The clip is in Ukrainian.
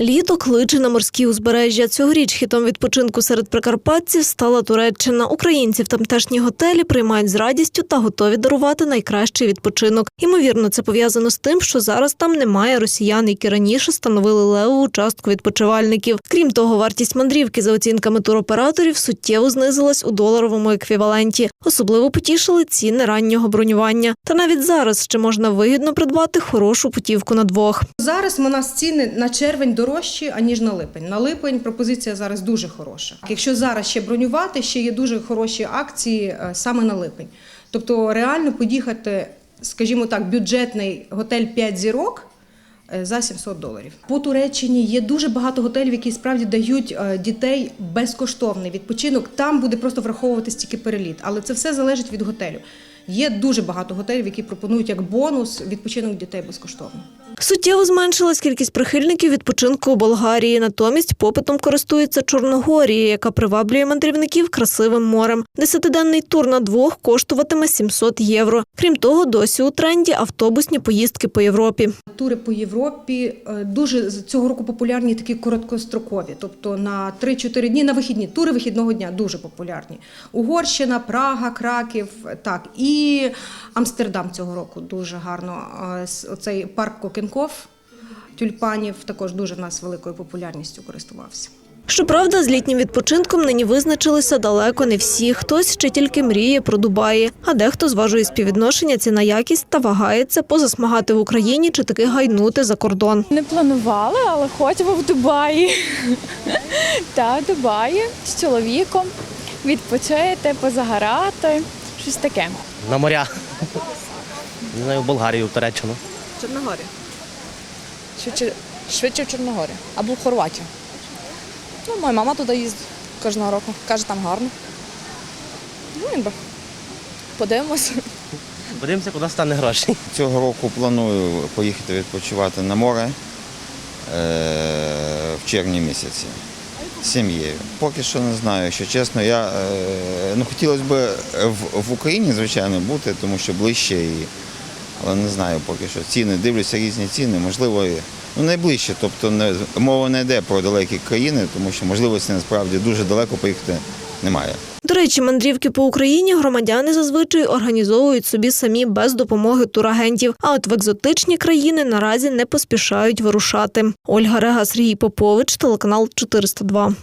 Літо кличе на морські узбережжя. Цьогоріч хітом відпочинку серед прикарпатців стала Туреччина. Українці в тамтешні готелі приймають з радістю та готові дарувати найкращий відпочинок. Ймовірно, це пов'язано з тим, що зараз там немає росіян, які раніше становили левову частку відпочивальників. Крім того, вартість мандрівки за оцінками туроператорів суттєво знизилась у доларовому еквіваленті. Особливо потішили ціни раннього бронювання. Та навіть зараз ще можна вигідно придбати хорошу путівку на двох. Зараз у нас ціни на червень дорожчі, аніж на липень. На липень пропозиція зараз дуже хороша. Якщо зараз ще бронювати, ще є дуже хороші акції е, саме на липень. Тобто реально поїхати, скажімо так, бюджетний готель 5 зірок. е, За 700 доларів по Туреччині є дуже багато готелів, які справді дають е, дітей безкоштовний відпочинок. Там буде просто враховуватись тільки переліт, але це все залежить від готелю. Є дуже багато готелів, які пропонують як бонус відпочинок дітей безкоштовно. Суттєво зменшилась кількість прихильників відпочинку у Болгарії. Натомість попитом користується Чорногорія, яка приваблює мандрівників красивим морем. Десятиденний тур на двох коштуватиме 700 євро. Крім того, досі у тренді автобусні поїздки по Європі. Тури по Європі е, дуже цього року популярні такі короткострокові, тобто на 3-4 дні на вихідні. Тури вихідного дня дуже популярні. Угорщина, Прага, Краків, так і Амстердам цього року дуже гарно. Оцей парк Кокенков тюльпанів також дуже в нас великою популярністю користувався. Щоправда, з літнім відпочинком нині визначилися далеко не всі. Хтось ще тільки мріє про Дубаї, а дехто зважує співвідношення ціна якість та вагається позасмагати в Україні чи таки гайнути за кордон. Не планували, але хочемо в Дубаї. Та Дубаї з чоловіком відпочити, позагорати, щось таке. На моря. Не знаю, в Болгарію, в Туреччину. Чорногорія. Швидше, швидше в Чорногорі або в Хорватію. Ну, моя мама туди їздить кожного року. Каже, там гарно. Ну, якби. Подивимось. Подивимося, куди стане грошей. Цього року планую поїхати відпочивати на море е, в червні місяці сім'єю. Поки що не знаю, що чесно. Я, е, ну, хотілося б в, в Україні, звичайно, бути, тому що ближче, і, але не знаю поки що. Ціни, дивлюся різні ціни, можливо, ну, найближче. Тобто не, мова не йде про далекі країни, тому що можливості насправді дуже далеко поїхати немає. Речі, мандрівки по Україні громадяни зазвичай організовують собі самі без допомоги турагентів. А от в екзотичні країни наразі не поспішають вирушати. Ольга Рега, Сергій Попович, телеканал 402.